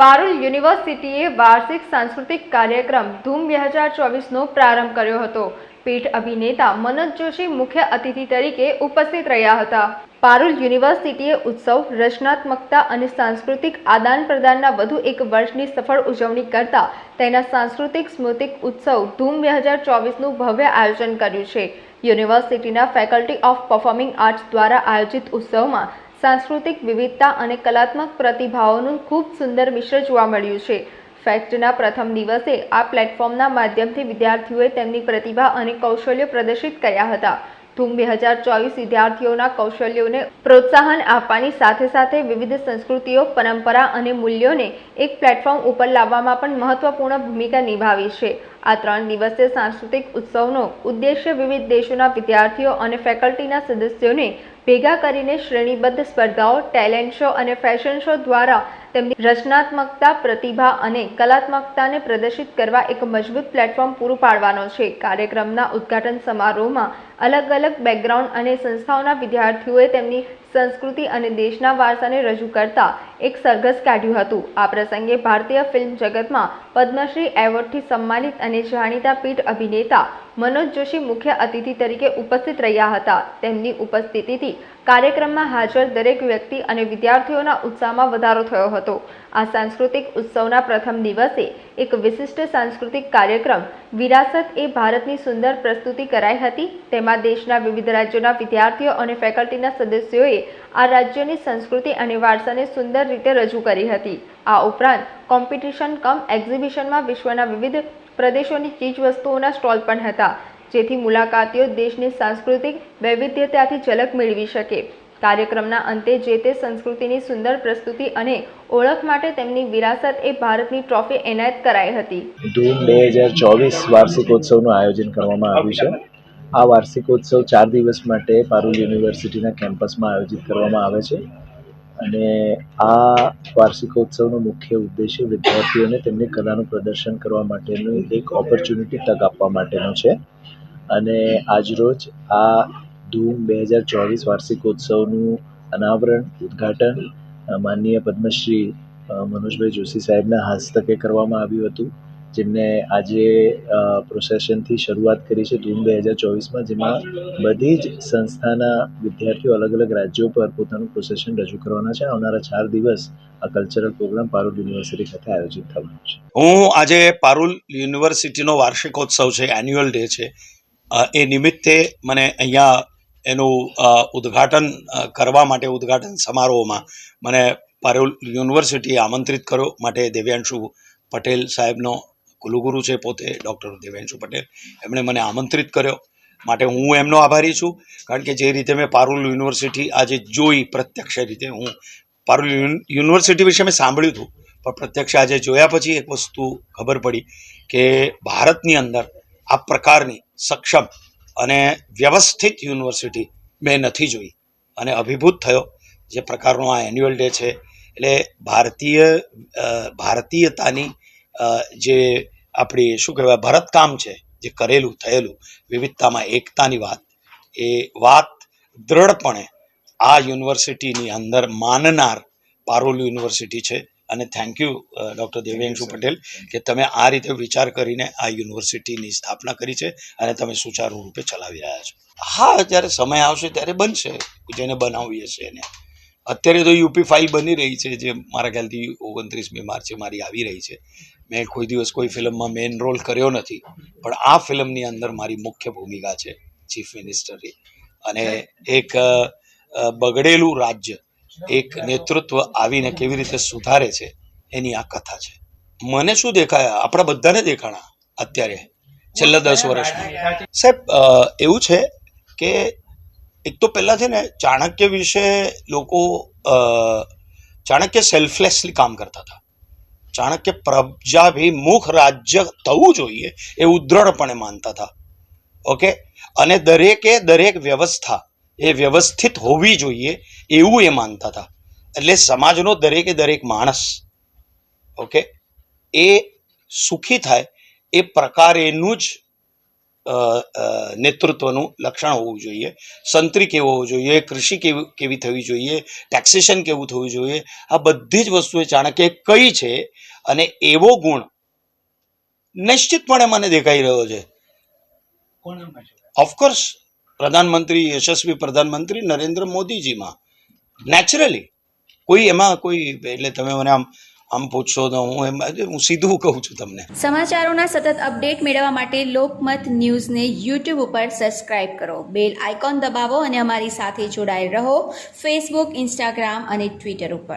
પારુલ યુનિવર્સિટીએ વાર્ષિક સાંસ્કૃતિક કાર્યક્રમ ધૂમ બે હજાર ચોવીસનો પ્રારંભ કર્યો હતો. પીઠ અભિનેતા મનોજ જોશી મુખ્ય અતિથિ તરીકે ઉપસ્થિત રહ્યા હતા. પારુલ યુનિવર્સિટીએ ઉત્સવ, રચનાત્મકતા અને સાંસ્કૃતિક આદાન પ્રદાનના વધુ એક વર્ષની સફળ ઉજવણી કરતા તેના સાંસ્કૃતિક સ્મૃતિક ઉત્સવ ધૂમ બે હજાર ચોવીસનું ભવ્ય આયોજન કર્યું છે. યુનિવર્સિટીના ફેકલ્ટી ઓફ પરફોર્મિંગ આર્ટ્સ દ્વારા આયોજિત ઉત્સવમાં સાંસ્કૃતિક વિવિધતા અને કલાત્મક પ્રતિભાવોનું ખૂબ સુંદર મિશ્ર જોવા મળ્યું છે. ફેક્ટના પ્રથમ દિવસે આ પ્લેટફોર્મના માધ્યમથી વિદ્યાર્થીઓએ તેમની પ્રતિભા અને કૌશલ્યો પ્રદર્શિત કર્યા હતા. ધૂમ બે હજાર ચોવીસ વિદ્યાર્થીઓના કૌશલ્યોને પ્રોત્સાહન આપવાની સાથે સાથે વિવિધ સંસ્કૃતિઓ, પરંપરા અને મૂલ્યોને એક પ્લેટફોર્મ ઉપર લાવવામાં પણ મહત્વપૂર્ણ ભૂમિકા નિભાવી છે. આ ત્રણ દિવસીય સાંસ્કૃતિક ઉત્સવનો ઉદ્દેશ્ય વિવિધ દેશોના વિદ્યાર્થીઓ અને ફેકલ્ટીના સદસ્યોને ભેગા કરીને શ્રેણીબદ્ધ સ્પર્ધાઓ ટેલેન્ટ શો અને ફેશન શો દ્વારા તેમની રચનાત્મકતા, પ્રતિભા અને કલાત્મકતાને પ્રદર્શિત કરવા એક મજબૂત પ્લેટફોર્મ પૂરું પાડવાનો છે. કાર્યક્રમના ઉદ્ઘાટન સમારોહમાં અલગ અલગ બેકગ્રાઉન્ડ અને સંસ્થાઓના વિદ્યાર્થીઓએ તેમની સંસ્કૃતિ અને દેશના વારસાને રજૂ કરતા એક સરઘસ કાઢ્યું હતું. આ પ્રસંગે ભારતીય ફિલ્મ જગતમાં પદ્મશ્રી એવોર્ડથી સન્માનિત અને જાણીતા પીઠ અભિનેતા મનોજ જોશી મુખ્ય અતિથિ તરીકે ઉપસ્થિત રહ્યા હતા. તેમની ઉપસ્થિતિથી કાર્યક્રમમાં હાજર દરેક વ્યક્તિ અને વિદ્યાર્થીઓના ઉત્સાહમાં વધારો થયો હતો. આ સાંસ્કૃતિક ઉત્સવના પ્રથમ દિવસે એક વિશિષ્ટ સાંસ્કૃતિક કાર્યક્રમ વિરાસત એ ભારતની સુંદર પ્રસ્તુતિ કરાઈ હતી. તેમાં દેશના વિવિધ રાજ્યોના વિદ્યાર્થીઓ અને ફેકલ્ટીના સદસ્યોએ આ રાજ્યોની સંસ્કૃતિ અને વારસાને સુંદર રીતે રજૂ કરી હતી. આ ઉપરાંત કોમ્પિટિશન કમ એક્ઝિબિશનમાં વિશ્વના વિવિધ પ્રદેશોની ચીજવસ્તુઓના સ્ટોલ પણ હતા. જેથી મુલાકાતીઓ દેશની સાંસ્કૃતિક વૈવિધ્યતાથી ઝલક મેળવી શકે. કાર્યક્રમના અંતે જે તે સંસ્કૃતિની સુંદર પ્રસ્તુતિ અને ઓળખ માટે તેમની વિરાસત એ ભારતની ટ્રોફી એનાયત કરાઈ હતી. ધૂમ બે હજાર ચોવીસ વાર્ષિકોત્સવનું આયોજન કરવામાં આવ્યું છે. આ વાર્ષિકોત્સવ ચાર દિવસ માટે પારુલ યુનિવર્સિટીના કેમ્પસમાં આયોજિત કરવામાં આવે છે. અને આ વાર્ષિકોત્સવનો મુખ્ય ઉદ્દેશ્ય વિદ્યાર્થીઓને તેમની કલાનું પ્રદર્શન કરવા માટેનું એક ઓપોર્ચ્યુનિટી તક આપવા માટેનો છે. અને આજરોજ આ ધૂમ બે હજાર ચોવીસ વાર્ષિકોત્સવનું અનાવરણ, ઉદ્ઘાટન માનનીય પદ્મશ્રી મનોજભાઈ જોશી સાહેબના હસ્તકે કરવામાં આવ્યું હતું. જેમને આજે પ્રોસેશનથી શરૂઆત કરી છે ધૂમ બે હજાર ચોવીસમાં, જેમાં બધી જ સંસ્થાના વિદ્યાર્થીઓ અલગ અલગ રાજ્યો પર પોતાનું પ્રોસેશન રજૂ કરવાના છે. આવનારા ચાર દિવસ આ કલ્ચરલ પ્રોગ્રામ પારુલ યુનિવર્સિટી ખાતે આયોજિત થવાનો છે. હું આજે પારુલ યુનિવર્સિટીનો વાર્ષિકોત્સવ છે એન્યુઅલ ડે છે. એ નિમિત્તે મને અહીંયા એનું ઉદ્ઘાટન કરવા માટે ઉદ્ઘાટન સમારોહમાં મને પારુલ યુનિવર્સિટીએ આમંત્રિત કર્યો. માટે દેવ્યાંશુ પટેલ સાહેબનો, કુલગુરુ છે પોતે, ડૉક્ટર દેવ્યાંશુ પટેલ, એમણે મને આમંત્રિત કર્યો. માટે હું એમનો આભારી છું, કારણ કે જે રીતે મેં પારુલ યુનિવર્સિટી આજે જોઈ પ્રત્યક્ષ રીતે, હું પારુલ યુનિવર્સિટી વિશે મેં સાંભળ્યું હતું, પણ પ્રત્યક્ષ આજે જોયા પછી એક વસ્તુ ખબર પડી કે ભારતની અંદર આ પ્રકારની સક્ષમ અને વ્યવસ્થિત યુનિવર્સિટી મેં નથી જોઈ અને અભિભૂત થયો. જે પ્રકારનો આ એન્યુઅલ ડે છે, એટલે ભારતીય ભારતીયતાની જે આપણી શું કહેવાય, ભરતકામ છે, જે કરેલું, થયેલું, વિવિધતામાં એકતાની વાત, એ વાત દ્રઢપણે આ યુનિવર્સિટીની અંદર માનનાર પારોલ યુનિવર્સિટી છે. અને thank you doctor Devyanshu Patel કે તમે આ રીતે વિચાર કરીને આ યુનિવર્સિટીની સ્થાપના કરી છે અને તમે સુચારુ રૂપે ચલાવી રહ્યા છો. હા જ્યારે સમય આવશે ત્યારે બનશે જેને બનાવવી હશે એને. અત્યારે તો યુપી ફાઇવ બની રહી છે જે મારા ખ્યાલથી ઓગણત્રીસમી માર્ચે મારી આવી રહી છે. મેં કોઈ દિવસ કોઈ ફિલ્મમાં મેઇન રોલ કર્યો નથી પણ આ ફિલ્મની અંદર મારી મુખ્ય ભૂમિકા છે ચીફ મિનિસ્ટરની અને એક બગડેલું રાજ્ય એક નેતૃત્વ આવીને કેવી રીતે સુધારે છે, એની આ કથા છે. મને શું દેખાય? આપણા બધાને દેખાણા અત્યારે, છેલ્લા દસ વર્ષમાં. સાહેબ એવું છે કે એક તો પહેલાં છે ને, ચાણક્ય વિશે લોકો ચાણક્ય સેલ્ફલેસલી કામ કરતા હતા. ચાણક્ય પ્રજાભિમુખ રાજ્ય થવું જોઈએ એવું દ્રઢપણે માનતા હતા. ઓકે? અને દરેકે દરેક વ્યવસ્થા એ વ્યવસ્થિત હોવી જોઈએ એવું એ માનતા હતા. એટલે સમાજનો દરેકે દરેક માણસ ઓકે એ સુખી થાય એ પ્રકારેનું જ નેતૃત્વનું લક્ષણ હોવું જોઈએ. સંત્રી કેવો હોવો જોઈએ કૃષિ કેવી કેવી થવી જોઈએ ટેક્સેશન કેવું થવું જોઈએ આ બધી જ વસ્તુએ ચાણક્ય કઈ છે અને એવો ગુણ નિશ્ચિતપણે મને દેખાઈ રહ્યો છે. ઓફકોર્સ પ્રધાનમંત્રી, યશસ્વી પ્રધાનમંત્રી નરેન્દ્ર મોદીજીમાં. નેચરલી કોઈ એમાં કોઈ, એટલે તમે મને આમ આમ પૂછશો તો હું એમ, હું સીધું કહું છું તમને. સમાચારોના સતત અપડેટ મેળવવા માટે લોકમત ન્યૂઝને યુટ્યુબ ઉપર સબસ્ક્રાઇબ કરો. બેલ આઇકોન દબાવો અને અમારી સાથે જોડાયેલ રહો. ફેસબુક ઇન્સ્ટાગ્રામ અને ટ્વિટર ઉપર.